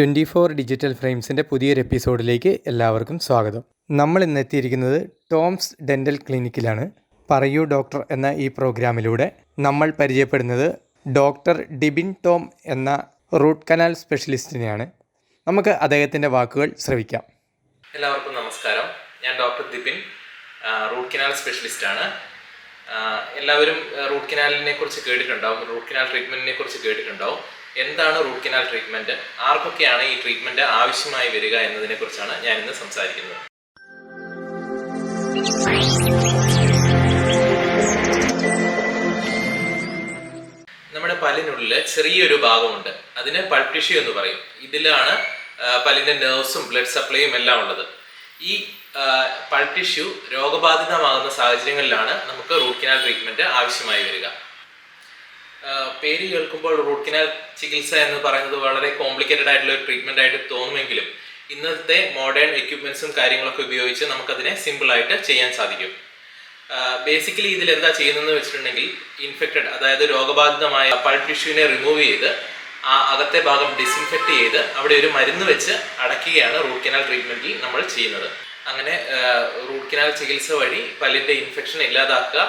Twenty four digital ഫ്രെയിംസിന്റെ പുതിയൊരു എപ്പിസോഡിലേക്ക് എല്ലാവർക്കും സ്വാഗതം. നമ്മൾ ഇന്ന് എത്തിയിരിക്കുന്നത് ടോംസ് ഡെന്റൽ ക്ലിനിക്കിലാണ്. പറയൂ ഡോക്ടർ എന്ന ഈ പ്രോഗ്രാമിലൂടെ നമ്മൾ പരിചയപ്പെടുന്നത് ഡോക്ടർ ഡിബിൻ ടോം എന്ന റൂട്ട് കനാൽ സ്പെഷ്യലിസ്റ്റിനെയാണ്. നമുക്ക് അദ്ദേഹത്തിന്റെ വാക്കുകൾ ശ്രവിക്കാം. എല്ലാവർക്കും നമസ്കാരം. ഞാൻ ഡോക്ടർ ദിപിൻ റൂട്ട് കനാൽ സ്പെഷ്യലിസ്റ്റാണ്. എല്ലാവരും റൂട്ട് കനാലിനെ കുറിച്ച് കേട്ടിട്ടുണ്ടാവും റൂട്ട് കനാൽ ട്രീറ്റ്മെന്റിനെ കുറിച്ച് കേട്ടിട്ടുണ്ടാവും. എന്താണ് റൂട്ട് കനാൽ ട്രീറ്റ്മെന്റ് ആർക്കൊക്കെയാണ് ഈ ട്രീറ്റ്മെന്റ് ആവശ്യമായി വരിക എന്നതിനെ കുറിച്ചാണ് ഞാൻ ഇന്ന് സംസാരിക്കുന്നത്. നമ്മുടെ പല്ലിനുള്ളിൽ ചെറിയൊരു ഭാഗമുണ്ട്. അതിന് പൾട്ടിഷ്യൂ ടിഷ്യൂ എന്ന് പറയും. ഇതിലാണ് പല്ലിന്റെ നെർവ്സും ബ്ലഡ് സപ്ലൈയും എല്ലാം ഉള്ളത്. ഈ പൾട്ടിഷ്യൂ ടിഷ്യൂ രോഗബാധിതമാകുന്ന സാഹചര്യങ്ങളിലാണ് നമുക്ക് റൂട്ട് കനാൽ ട്രീറ്റ്മെന്റ് ആവശ്യമായി വരിക. പേര് കേൾക്കുമ്പോൾ റൂട്ട് കനാൽ ചികിത്സ എന്ന് പറയുന്നത് വളരെ കോംപ്ലിക്കേറ്റഡ് ആയിട്ടുള്ള ഒരു ട്രീറ്റ്മെന്റ് ആയിട്ട് തോന്നുമെങ്കിലും ഇന്നത്തെ മോഡേൺ എക്യുപ്മെന്റ്സും കാര്യങ്ങളൊക്കെ ഉപയോഗിച്ച് നമുക്കതിനെ സിമ്പിൾ ആയിട്ട് ചെയ്യാൻ സാധിക്കും. ബേസിക്കലി ഇതിൽ എന്താ ചെയ്യുന്നതെന്ന് വെച്ചിട്ടുണ്ടെങ്കിൽ ഇൻഫെക്റ്റഡ് അതായത് രോഗബാധിതമായ പൾപ്പ് ടിഷ്യൂവിനെ റിമൂവ് ചെയ്ത് ആ അകത്തെ ഭാഗം ഡിസിൻഫെക്ട് ചെയ്ത് അവിടെ ഒരു മരുന്ന് വെച്ച് അടയ്ക്കുകയാണ് റൂട്ട് കനാൽ ട്രീറ്റ്മെന്റിൽ നമ്മൾ ചെയ്യുന്നത്. അങ്ങനെ റൂട്ട് കനാൽ ചികിത്സ വഴി പല്ലിന്റെ ഇൻഫെക്ഷൻ ഇല്ലാതാക്കുക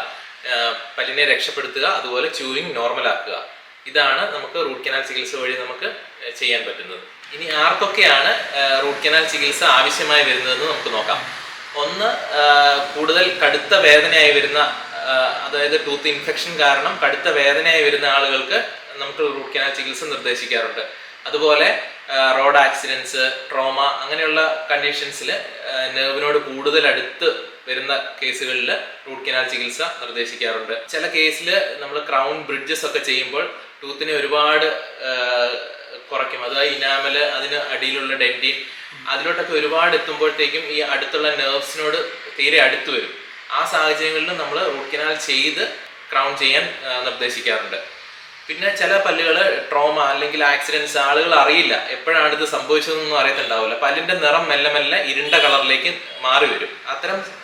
പല്ലിനെ രക്ഷപ്പെടുത്തുക അതുപോലെ ചൂയിങ് നോർമൽ ആക്കുക. ഇതാണ് നമുക്ക് റൂട്ട് കനാൽ ചികിത്സ വഴി നമുക്ക് ചെയ്യാൻ പറ്റുന്നത്. ഇനി ആർക്കൊക്കെയാണ് റൂട്ട് കനാൽ ചികിത്സ ആവശ്യമായി വരുന്നതെന്ന് നമുക്ക് നോക്കാം. ഒന്ന് കൂടുതൽ കടുത്ത വേദനയായി വരുന്ന അതായത് ടൂത്ത് ഇൻഫെക്ഷൻ കാരണം കടുത്ത വേദനയായി വരുന്ന ആളുകൾക്ക് നമുക്ക് റൂട്ട് കനാൽ ചികിത്സ നിർദ്ദേശിക്കാറുണ്ട്. അതുപോലെ റോഡ് ആക്സിഡൻസ് ട്രോമ അങ്ങനെയുള്ള കണ്ടീഷൻസിൽ നെർവിനോട് കൂടുതൽ അടുത്ത് വരുന്ന കേസുകളിൽ റൂട്ട് കനാൽ ചികിത്സ നിർദ്ദേശിക്കാറുണ്ട്. ചില കേസിൽ നമ്മൾ ക്രൗൺ ബ്രിഡ്ജസ് ഒക്കെ ചെയ്യുമ്പോൾ ടൂത്തിനെ ഒരുപാട് കുറയ്ക്കും. അതായത് ഇനാമൽ അതിന് അടിയിലുള്ള ഡെന്റിൻ അതിലോട്ടൊക്കെ ഒരുപാട് എത്തുമ്പോഴത്തേക്കും ഈ അടുത്തുള്ള നെർവ്സിനോട് തീരെ അടുത്ത് വരും. ആ സാഹചര്യങ്ങളിൽ നമ്മൾ റൂട്ട് കനാൽ ചെയ്ത് ക്രൗൺ ചെയ്യാൻ നിർദ്ദേശിക്കാറുണ്ട്. പിന്നെ ചില പല്ലുകൾ ട്രോമ അല്ലെങ്കിൽ ആക്സിഡൻസ് ആളുകൾ അറിയില്ല. എപ്പോഴാണ് ഇത് സംഭവിച്ചതെന്നൊന്നും അറിയത്തുണ്ടാവില്ല. പല്ലിന്റെ നിറം മെല്ലെ മെല്ലെ ഇരുണ്ട കളറിലേക്ക് മാറി വരും. അത്തരം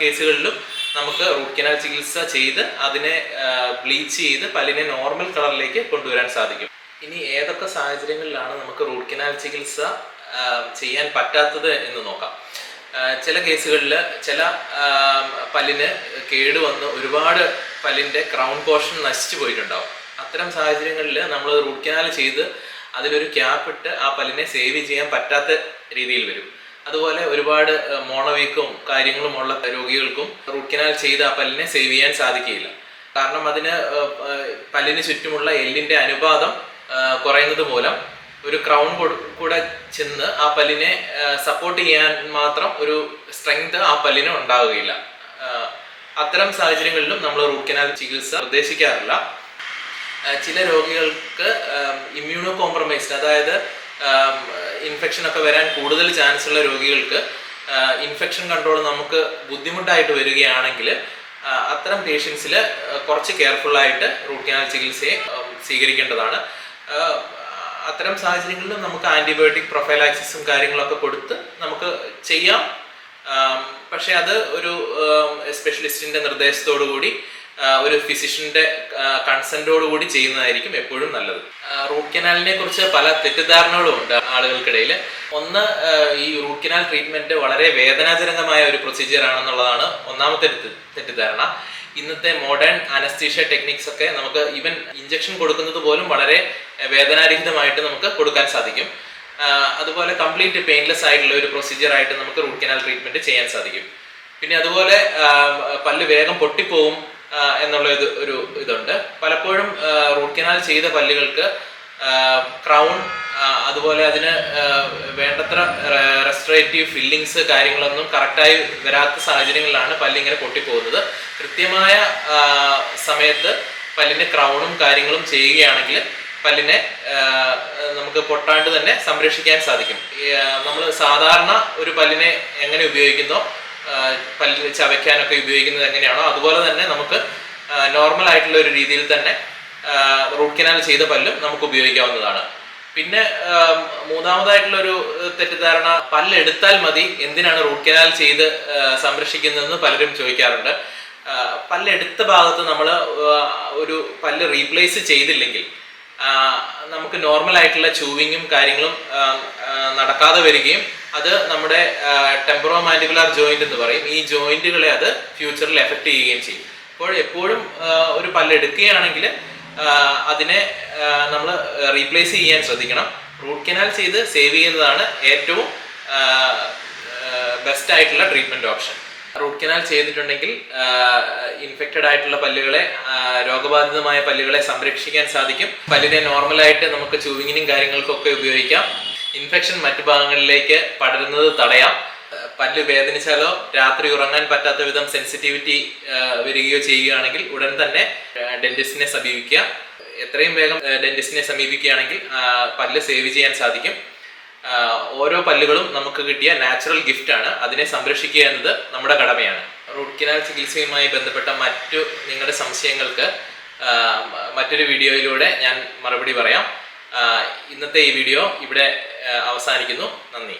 കേസുകളിലും നമുക്ക് റൂട്ട് കനാൽ ചികിത്സ ചെയ്ത് അതിനെ ബ്ലീച്ച് ചെയ്ത് പല്ലിനെ നോർമൽ കളറിലേക്ക് കൊണ്ടുവരാൻ സാധിക്കും. ഇനി ഏതൊക്കെ സാഹചര്യങ്ങളിലാണ് നമുക്ക് റൂട്ട് കനാൽ ചികിത്സ ചെയ്യാൻ പറ്റാത്തത് എന്ന് നോക്കാം. ചില കേസുകളിൽ ചില പല്ലിന് കേടുവന്ന് ഒരുപാട് പല്ലിന്റെ ക്രൗൺ പോർഷൻ നശിച്ചു പോയിട്ടുണ്ടാവും. അത്തരം സാഹചര്യങ്ങളിൽ നമ്മൾ റൂട്ട് കനാൽ ചെയ്ത് അതിലൊരു ക്യാപ്പ് ഇട്ട് ആ പല്ലിനെ സേവ് ചെയ്യാൻ പറ്റാത്ത രീതിയിൽ വരും. അതുപോലെ ഒരുപാട് മോണവീക്കും കാര്യങ്ങളും ഉള്ള രോഗികൾക്കും റൂട്ട് കനാൽ ചെയ്ത് ആ പല്ലിനെ സേവ് ചെയ്യാൻ സാധിക്കുകയില്ല. കാരണം അതിന് പല്ലിന് ചുറ്റുമുള്ള എല്ലിന്റെ അനുപാതം കുറയുന്നത് മൂലം ഒരു ക്രൗൺ കൂടെ ചെന്ന് ആ പല്ലിനെ സപ്പോർട്ട് ചെയ്യാൻ മാത്രം ഒരു സ്ട്രെങ്ത് ആ പല്ലിന് ഉണ്ടാവുകയില്ല. അത്തരം സാഹചര്യങ്ങളിലും നമ്മൾ റൂട്ട് കനാൽ ചികിത്സ നിർദ്ദേശിക്കാറില്ല ചില രോഗികൾക്ക് ഇമ്മ്യൂണോ കോംപ്രമൈസ്ഡ് അതായത് ഇൻഫെക്ഷൻ ഒക്കെ വരാൻ കൂടുതൽ ചാൻസ് ഉള്ള രോഗികൾക്ക് ഇൻഫെക്ഷൻ കൺട്രോൾ നമുക്ക് ബുദ്ധിമുട്ടായിട്ട് വരികയാണെങ്കിൽ അത്തരം പേഷ്യൻസിൽ കുറച്ച് കെയർഫുള്ളായിട്ട് റൂട്ട് കനാൽ ചികിത്സയെ സ്വീകരിക്കേണ്ടതാണ്. അത്തരം സാഹചര്യങ്ങളിൽ നമുക്ക് ആന്റിബയോട്ടിക് പ്രൊഫൈലാക്സിസും കാര്യങ്ങളൊക്കെ കൊടുത്ത് നമുക്ക് ചെയ്യാം. പക്ഷേ അത് ഒരു സ്പെഷ്യലിസ്റ്റിന്റെ നിർദ്ദേശത്തോടു കൂടി ഒരു ഫിസിഷ്യന്റെ കൺസെന്റോട് കൂടി ചെയ്യുന്നതായിരിക്കും എപ്പോഴും നല്ലത്. റൂട്ട് കനാലിനെ കുറിച്ച് പല തെറ്റിദ്ധാരണകളും ഉണ്ട് ആളുകൾക്കിടയിൽ ഒന്ന് ഈ റൂട്ട് കനാൽ ട്രീറ്റ്മെന്റ് വളരെ വേദനാജനകമായ ഒരു പ്രൊസീജിയർ ആണെന്നുള്ളതാണ് ഒന്നാമത്തെ തെറ്റിദ്ധാരണ. ഇന്നത്തെ മോഡേൺ അനസ്തീഷ്യ ടെക്നിക്സ് ഒക്കെ നമുക്ക് ഈവൻ ഇഞ്ചക്ഷൻ കൊടുക്കുന്നത് പോലും വളരെ വേദനാരഹിതമായിട്ട് നമുക്ക് കൊടുക്കാൻ സാധിക്കും. അതുപോലെ കംപ്ലീറ്റ് പെയിൻലെസ് ആയിട്ടുള്ള ഒരു പ്രൊസീജിയർ ആയിട്ട് നമുക്ക് റൂട്ട് കനാൽ ട്രീറ്റ്മെന്റ് ചെയ്യാൻ സാധിക്കും. പിന്നെ അതുപോലെ പല്ല് വേഗം പൊട്ടിപ്പോവും എന്നുള്ള ഇത് ഒരു ഇതുണ്ട്. പലപ്പോഴും റൂട്ട് കനാൽ ചെയ്ത പല്ലുകൾക്ക് ക്രൗൺ അതുപോലെ അതിന് വേണ്ടത്ര റെസ്ട്രേറ്റീവ് ഫില്ലിങ്സ് കാര്യങ്ങളൊന്നും കറക്റ്റായി വരാത്ത സാഹചര്യങ്ങളിലാണ് പല്ലിങ്ങനെ പൊട്ടിപ്പോകുന്നത്. കൃത്യമായ സമയത്ത് പല്ലിന് ക്രൗണും കാര്യങ്ങളും ചെയ്യുകയാണെങ്കിൽ പല്ലിനെ നമുക്ക് പൊട്ടാണ്ട് തന്നെ സംരക്ഷിക്കാൻ സാധിക്കും. നമ്മൾ സാധാരണ ഒരു പല്ലിനെ എങ്ങനെ ഉപയോഗിക്കുന്നോ പല്ലിൽ ചവയ്ക്കാനൊക്കെ ഉപയോഗിക്കുന്നത് എങ്ങനെയാണോ അതുപോലെ തന്നെ നമുക്ക് നോർമൽ ആയിട്ടുള്ള ഒരു രീതിയിൽ തന്നെ റൂട്ട് കനാൽ ചെയ്ത പല്ലും നമുക്ക് ഉപയോഗിക്കാവുന്നതാണ്. പിന്നെ മൂന്നാമതായിട്ടുള്ള ഒരു തെറ്റിദ്ധാരണ പല്ല് എടുത്താൽ മതി എന്തിനാണ് റൂട്ട് കനാൽ ചെയ്ത് സംരക്ഷിക്കുന്നതെന്ന് പലരും ചോദിക്കാറുണ്ട്. പല്ലെടുത്ത പല്ല് ഭാഗത്ത് നമ്മൾ ഒരു പല്ല് റീപ്ലേസ് ചെയ്തില്ലെങ്കിൽ നമുക്ക് നോർമൽ ആയിട്ടുള്ള ചൂവിങ്ങും കാര്യങ്ങളും നടക്കാതെ വരികയും അത് നമ്മുടെ ടെമ്പറോ മാൻഡിബുലാർ ജോയിന്റ് എന്ന് പറയും. ഈ ജോയിന്റുകളെ അത് ഫ്യൂച്ചറിൽ എഫക്ട് ചെയ്യുകയും ചെയ്യും. അപ്പോൾ എപ്പോഴും ഒരു പല്ലെടുക്കുകയാണെങ്കിൽ അതിനെ നമ്മൾ റീപ്ലേസ് ചെയ്യാൻ ശ്രദ്ധിക്കണം. റൂട്ട് കനാൽ ചെയ്ത് സേവ് ചെയ്യുന്നതാണ് ഏറ്റവും ബെസ്റ്റ് ആയിട്ടുള്ള ട്രീറ്റ്മെന്റ് ഓപ്ഷൻ റൂട്ട് കനാൽ ചെയ്തിട്ടുണ്ടെങ്കിൽ ഇൻഫെക്റ്റഡ് ആയിട്ടുള്ള പല്ലുകളെ രോഗബാധിതമായ പല്ലുകളെ സംരക്ഷിക്കാൻ സാധിക്കും. പല്ലിനെ നോർമലായിട്ട് നമുക്ക് ചൂവിങ്ങിനും കാര്യങ്ങൾക്കൊക്കെ ഉപയോഗിക്കാം. ഇൻഫെക്ഷൻ മറ്റു ഭാഗങ്ങളിലേക്ക് പടരുന്നത് തടയാം. പല്ല് വേദനിച്ചാലോ രാത്രി ഉറങ്ങാൻ പറ്റാത്ത വിധം സെൻസിറ്റിവിറ്റി വരികയോ ചെയ്യുകയാണെങ്കിൽ ഉടൻ തന്നെ ഡെന്റിസ്റ്റിനെ സമീപിക്കുക. എത്രയും വേഗം ഡെന്റിസ്റ്റിനെ സമീപിക്കുകയാണെങ്കിൽ പല്ല് സേവ് ചെയ്യാൻ സാധിക്കും. ഓരോ പല്ലുകളും നമുക്ക് കിട്ടിയ നാച്ചുറൽ ഗിഫ്റ്റ് ആണ്. അതിനെ സംരക്ഷിക്കുക എന്നത് നമ്മുടെ കടമയാണ്. റൂട്ട് കനാൽ ചികിത്സയുമായി ബന്ധപ്പെട്ട മറ്റു നിങ്ങളുടെ സംശയങ്ങൾക്ക് മറ്റൊരു വീഡിയോയിലൂടെ ഞാൻ മറുപടി പറയാം. ഇന്നത്തെ ഈ വീഡിയോ ഇവിടെ അവസാനിക്കുന്നു. നന്ദി.